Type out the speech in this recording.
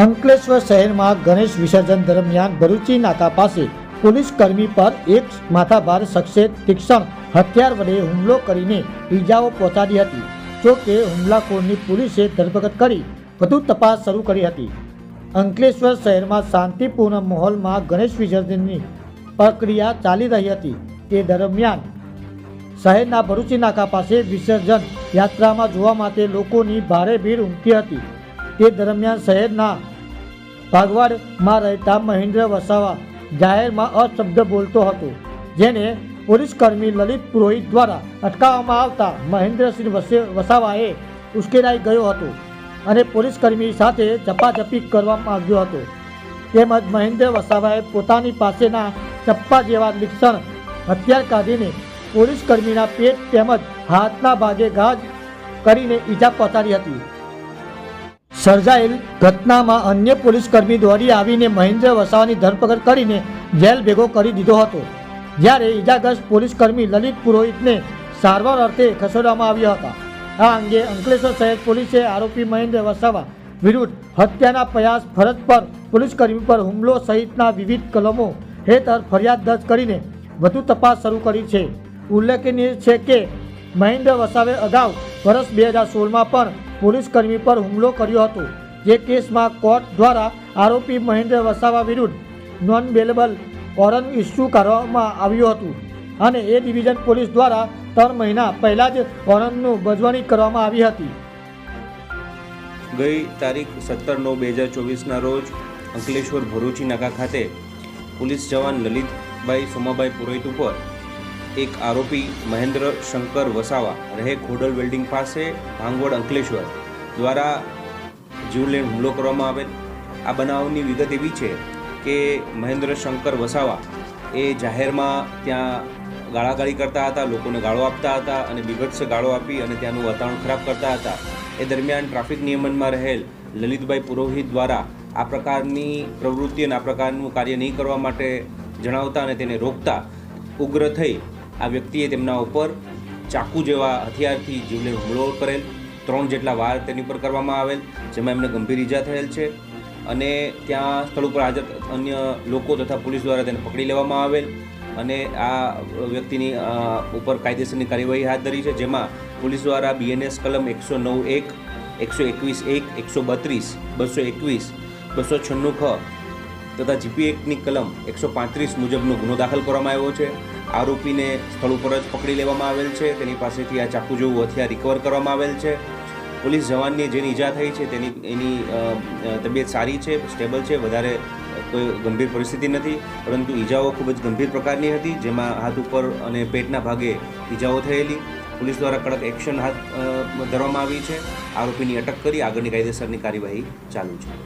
અંકલેશ્વર શહેરમાં ગણેશ વિસર્જન દરમિયાન ભરૂચી નાકા પાસે પોલીસ કર્મી પર એક માથાભાર શખ્સે તીક્ષણ હથિયાર વડે હુમલો કરીને ઈજાઓ પહોંચાડી હતી. જો કે હુમલાખોરની પોલીસે ધરપકડ કરી વધુ તપાસ શરૂ કરી હતી. અંકલેશ્વર શહેરમાં શાંતિપૂર્ણ માહોલમાં ગણેશ વિસર્જનની પ્રક્રિયા ચાલી રહી હતી. તે દરમિયાન શહેરના ભરૂચી નાકા પાસે વિસર્જન યાત્રામાં જોવા માટે લોકોની ભારે ભીડ ઉમટી હતી. તે દરમિયાન શહેરના ભાગવાડમાં રહેતા મહેન્દ્ર વસાવા જાહેરમાં અશબ્દ બોલતો હતો, જેને પોલીસ કર્મી લલિત પુરોહિત દ્વારા અટકાવવામાં આવતા મહેન્દ્રસિંહ વસે- વસાવાએ ઉશ્કેરાઈ ગયો હતો અને પોલીસ કર્મી સાથે ઝપાઝપી કરવા માંગ્યો હતો. તેમજ મહેન્દ્ર વસાવાએ પોતાની પાસેના ચપ્પા જેવા લીક્ષણ હથિયાર કાઢીને પોલીસ કર્મીના પેટ તેમજ હાથના ભાગે ગાજ કરીને ઈજા પહોંચાડી હતી. સર્જાયેલ ઘટનામાં અન્ય પોલીસ કર્મી દોડી આવીને મહેન્દ્ર વસાવાની ધરપકડ કરીને જેલ ભેગો કરી દીધો હતો, જ્યારે ઈજાગ્રસ્ત પોલીસ કર્મી લલિત પુરોહિતને સારવાર અર્થે ખસેડવામાં આવ્યા હતા. આ અંગે અંકલેશ્વર શહેર પોલીસે આરોપી મહેન્દ્ર વસાવા વિરુદ્ધ હત્યાના પ્રયાસ ફરજ પર પોલીસ કર્મી પર હુમલો સહિતના વિવિધ કલમો હેઠળ ફરિયાદ દર્જ કરીને વધુ તપાસ શરૂ કરી છે. ઉલ્લેખનીય છે કે મહેન્દ્ર વસાવે અગાઉ વર્ષ બે હજાર સોળમાં પણ પોલીસ કર્મી પર હુમલો કર્યો હતો. જે કેસમાં કોર્ટ દ્વારા આરોપી મહેન્દ્ર વસાવા વિરુદ્ધ નોન બેલેબલ વોરંટ ઇસ્યુ કરવામાં આવ્યું હતું અને એ ડિવિઝન પોલીસ દ્વારા ત્રણ મહિના પહેલાં જ વોરંટનું બજવણી કરવામાં આવી હતી. ગઈ તારીખ સત્તર નવ બે હજાર ચોવીસના રોજ અંકલેશ્વર ભરૂચી નાકા ખાતે પોલીસ જવાન લલિતભાઈ સોમાભાઈ પુરોહિત ઉપર એક આરોપી મહેન્દ્ર શંકર વસાવા રહે ખોડલ વેલ્ડિંગ પાસે ભાંગવડ અંકલેશ્વર દ્વારા જીવલેણ હુમલો કરવામાં આવેલ. આ બનાવની વિગત એવી છે કે મહેન્દ્ર શંકર વસાવા એ જાહેરમાં ત્યાં ગાળાગાળી કરતા હતા, લોકોને ગાળો આપતા હતા અને બીભત્સ ગાળો આપી અને ત્યાંનું વાતાવરણ ખરાબ કરતા હતા. એ દરમિયાન ટ્રાફિક નિયમનમાં રહેલ લલિતભાઈ પુરોહિત દ્વારા આ પ્રકારની પ્રવૃત્તિ અને આ પ્રકારનું કાર્ય નહીં કરવા માટે જણાવતા અને તેને રોકતા ઉગ્ર થઈ આ વ્યક્તિએ તેમના ઉપર ચાકુ જેવા હથિયારથી જીવલેણ હુમલો કરેલ, ત્રણ જેટલા વાર તેની ઉપર કરવામાં આવેલ, જેમાં એમને ગંભીર ઈજા થયેલ છે. અને ત્યાં સ્થળ ઉપર હાજર અન્ય લોકો તથા પોલીસ દ્વારા તેને પકડી લેવામાં આવેલ અને આ વ્યક્તિની ઉપર કાયદેસરની કાર્યવાહી હાથ ધરી છે, જેમાં પોલીસ દ્વારા બીએનએસ કલમ એકસો નવ એક, એકસો એકવીસ એક, એકસો બત્રીસ, બસો એકવીસ, બસો છન્નું ખ તથા જીપી એકની કલમ એકસો પાંત્રીસ મુજબનો ગુનો દાખલ કરવામાં આવ્યો છે. આરોપીને સ્થળ ઉપર જ પકડી લેવામાં આવેલ છે. તેની પાસેથી આ ચાકુ જેવું હથિયાર રિકવર કરવામાં આવેલ છે. પોલીસ જવાનની જેની ઈજા થઈ છે તેની, એની તબિયત સારી છે, સ્ટેબલ છે, વધારે કોઈ ગંભીર પરિસ્થિતિ નથી, પરંતુ ઈજાઓ ખૂબ જ ગંભીર પ્રકારની હતી, જેમાં હાથ ઉપર અને પેટના ભાગે ઈજાઓ થયેલી. પોલીસ દ્વારા કડક એક્શન હાથ ધરવામાં આવી છે. આરોપીની અટક કરી આગળની કાયદેસરની કાર્યવાહી ચાલુ છે.